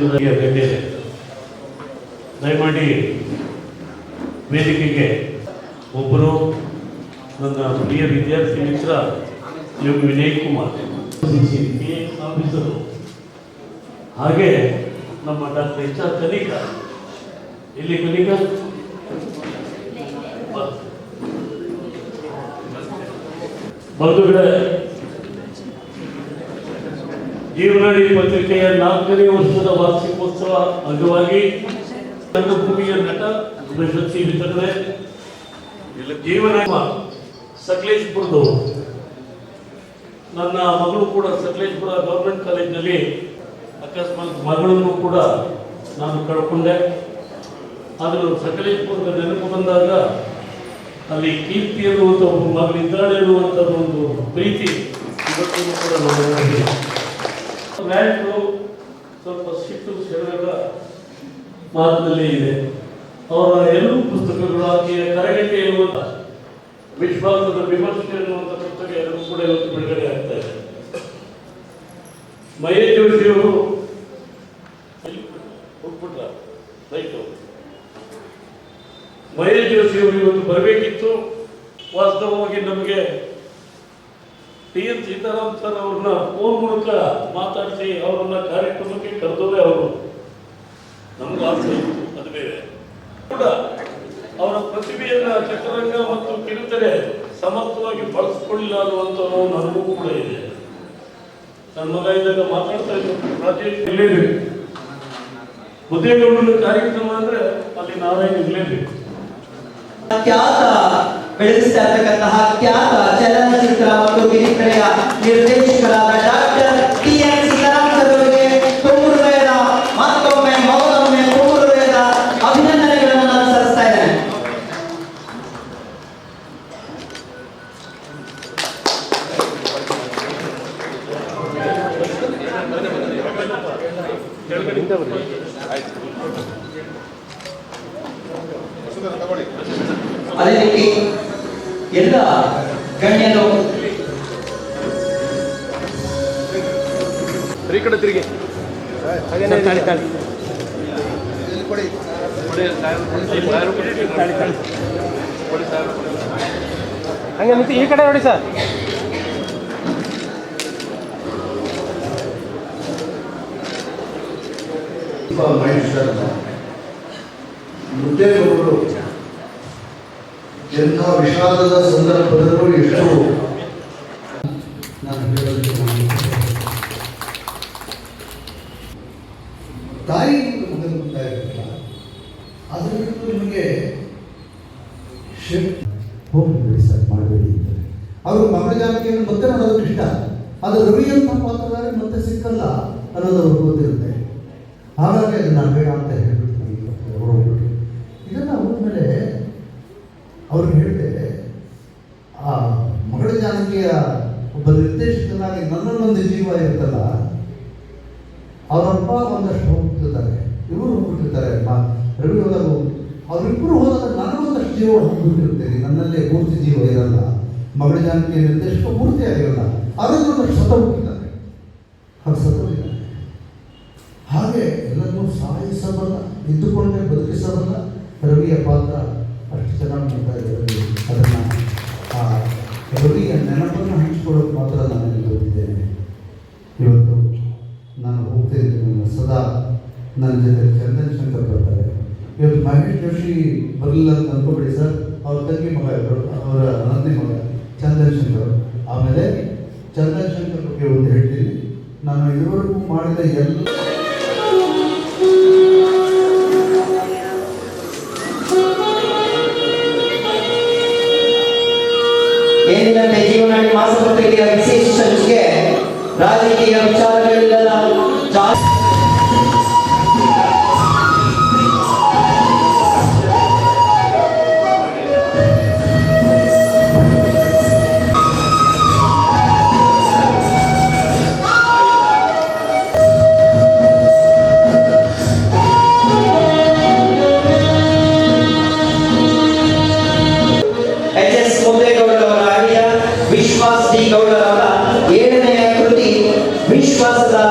ಅಗತ್ಯ ಇದೆ ದಯಮಾಡಿ ವೇದಿಕೆಗೆ ಒಬ್ಬರು ನನ್ನ ಪ್ರಿಯ ವಿದ್ಯಾರ್ಥಿ ಮಿತ್ರ ಯೋಗ ವಿನಯ್ ಕುಮಾರ್ ಆಫೀಸರು ಹಾಗೆ ನಮ್ಮ ಡಾಕ್ಟರ್ ಎಚ್ ಆರ್ ಕನಿಕಾ. ಇಲ್ಲಿ ಕನಿಕಾ. ಬಂಧುಗಳೇ ಜೀವನಾಡಿ ಪತ್ರಿಕೆಯ ನಾಲ್ಕನೇ ವರ್ಷದ ವಾರ್ಷಿಕೋತ್ಸವ ಅಂಗವಾಗಿ ರಂಗಭೂಮಿಯ ನಟ ಪ್ರಶಸ್ತಿ ವಿತರಣೆ. ಜೀವನ ಸಕಲೇಶ್ಪುರದವರು ನನ್ನ ಮಗಳು ಕೂಡ ಸಕಲೇಶ್ಪುರ ಗೌರ್ಮೆಂಟ್ ಕಾಲೇಜಿನಲ್ಲಿ ಅಕಸ್ಮಾತ್ ಮಗಳನ್ನು ಕೂಡ ನಾನು ಕಳ್ಕೊಂಡೆ. ಆದರೂ ಸಕಲೇಶ್ಪುರದ ನೆನಪು ಬಂದಾಗ ಅಲ್ಲಿ ಕೀರ್ತಿ ಅನ್ನುವಂಥ ಒಬ್ಬ ಮಗಳಿದ್ದಾಳೆ ಎನ್ನುವಂಥದ್ದು ಒಂದು ಪ್ರೀತಿ ಇವತ್ತಿಗೂ ಕೂಡ ಮ್ಯಾಟ್ರು ಸ್ವಲ್ಪ ಸಿಟ್ಟು ಸೆಳೆದ ಮಾತಿನಲ್ಲಿ ಇದೆ. ಅವರ ಎಲ್ಲೂ ಪುಸ್ತಕಗಳು ಆಕೆಯ ಕರಗಟ್ಟೆ ಎನ್ನುವಂಥ ವಿಶ್ವಾಸದ ವಿಮರ್ಶೆ ಎನ್ನುವಂಥ ಪುಸ್ತಕ ಎಲ್ಲರೂ ಕೂಡ ಇವತ್ತು ಬಿಡುಗಡೆ ಆಗ್ತಾ ಇದೆ. ಮಹೇಶ್ ಜೋಶಿಯವರು ಹುಟ್ಬಿಟ್ಟ ರೈತರು. ಮಹೇಶ್ ಜೋಶಿಯವರು ಇವತ್ತು ಬರಬೇಕಿತ್ತು. ವಾಸ್ತವವಾಗಿ ನಮಗೆ ಟಿ ಎನ್ ಸೀತಾರಾಮ್ ಸರ್ ಅವ್ರನ್ನ ಫೋನ್ ಮೂಲಕ ಮಾತಾಡಿಸಿ ಅವ್ರನ್ನ ಕಾರ್ಯಕ್ರಮಕ್ಕೆ ಕರೆದೋರೆ ಅವರು. ನಮ್ಗೆ ಆಸೆ ಅದು ಬೇರೆ ಕೂಡ ಅವರ ಪ್ರತಿಭೆಯನ್ನ ಚಿತ್ರರಂಗ ಮತ್ತು ಕಿರುತೆರೆ ಸಮರ್ಥವಾಗಿ ಬಳಸ್ಕೊಳ್ಳಿಲ್ಲ ಅನ್ನುವಂಥ ನೋವು ನನಗೂ ಕೂಡ ಇದೆ. ನನ್ನ ಮಗ ಇದ್ದಾಗ ಮಾತಾಡ್ತಾ ಇದ್ದರು ರಾಜೇಶ್ ಇಲ್ಲೇಬೇಕು ಕಾರ್ಯಕ್ರಮ ಅಂದ್ರೆ ಅಲ್ಲಿ ನಾರಾಯಣ ಇರಲೇಬೇಕು ಖ್ಯಾತ ಬೆಳೆಸ್ತಾ ಇರ್ತಕ್ಕಂತಹ ಅದೇ ರೀತಿ ಎಲ್ಲ ಗಣ್ಯರು ಈ ಕಡೆ ತಿರುಗಿ. ತಾಳಿ ಹಂಗೆ ಈ ಕಡೆ ನೋಡಿ ಸರ್. ಮಹೇಶ್ವರನ ಮುದ್ದೇಗೌಡರು ಎಂಥ ವಿಷಾದದ ಸಂದರ್ಭದಲ್ಲೂ ಎಷ್ಟು ತಾಯಿ ಗೊತ್ತಾಗಿರಲಿಲ್ಲ ಅದರಿಂದ ನಿಮಗೆ ಶಿಫ್ಟ್ ಹೋಗ್ಬೇಡಿ ಸರ್ ಮಾಡಬೇಡಿ ಅವರು ಮಗಳ ಜಾನಕಿಯನ್ನು ಮತ್ತೆ ನೋಡೋದಕ್ಕೆ ಇಷ್ಟ. ಆದರೆ ರವಿ ಅಂತ ಮತ್ತೆ ಸಿಕ್ಕಲ್ಲ ಅನ್ನೋದು ಅವ್ರಿಗೆ ಗೊತ್ತಿರುತ್ತೆ ಹಾಗಾಗಿ ನಾನು ಬೇಡ ಅಂತ ಹೇಳ್ಬಿಡ್ತೀನಿ ಇದನ್ನು ಹೋದ್ಮೇಲೆ ಅವ್ರಿಗೆ ಹೇಳಿದೆ ಆ ಮಗಳ ಜಾನಕಿಯ ಒಬ್ಬ ನಿರ್ದೇಶಕನಾಗಿ ನನ್ನನ್ನೊಂದು ಜೀವ ಇರುತ್ತಲ್ಲ, ಅವರಪ್ಪ ಒಂದಷ್ಟು ಹೋಗ್ತಿರ್ತಾರೆ ಇವರು ಹೋಗ್ಬಿಟ್ಟಿರ್ತಾರೆ ಅಪ್ಪ ರವಿ ಹೋದಾಗ ಅವರಿಬ್ಬರು ಹೋದಾಗ ನನ್ನೊಂದಷ್ಟು ಜೀವ ಹೋಗ್ಬಿಟ್ಟಿರ್ತೇನೆ ನನ್ನಲ್ಲೇ ಪೂರ್ತಿ ಜೀವ ಇರಲ್ಲ. ಮಗಳ ಜಾನಕಿಯ ನಿರ್ದೇಶಕ ಪೂರ್ತಿ ಆಗಿರಲ್ಲ ಅದನ್ನೊಂದಷ್ಟು ಸತ ಹೋಗಿದ್ದಾರೆ ಅದು ಸತ್ತೋಗಿದ್ದಾರೆ ಇದ್ದುಕೊಂಡೇ ಬದುಕಿಸಬಲ್ಲ ರವಿಯ ಪಾತ್ರ ಅಷ್ಟು ಚೆನ್ನಾಗಿ ಮಾಡ್ತಾ ಇದ್ದಾರೆ. ಅದನ್ನು ಆ ರವಿಯ ನೆನಪನ್ನು ಹಂಚಿಕೊಳ್ಳೋಕೆ ಮಾತ್ರ ನಾನು ಬಂದಿದ್ದೇನೆ ಇವತ್ತು ನಾನು ಹೋಗ್ತಾ ಇದ್ದೀನಿ ಸದಾ ನನ್ನ ಜೊತೆ ಚಂದನ್ ಶಂಕರ್ ಬರ್ತಾರೆ. ಇವತ್ತು ಮಹೇಶ್ ಜೋಶಿ ಬರಲಿಲ್ಲ ಅಂತ ಅಂದ್ಕೊಬೇಡಿ ಸರ್. ಅವ್ರ ತಂಗಿ ಮಗ ಅವರ ನಂದಿ ಮಗ ಚಂದನ್ ಶಂಕರ್. ಆಮೇಲೆ ಚಂದನ್ ಶಂಕರ್ ಬಗ್ಗೆ ಒಂದು ಹೇಳ್ತೀನಿ. ನಾನು ಇದುವರೆಗೂ ಮಾಡಿದ ಎಲ್ಲ రాజకీయ విచారణ faz a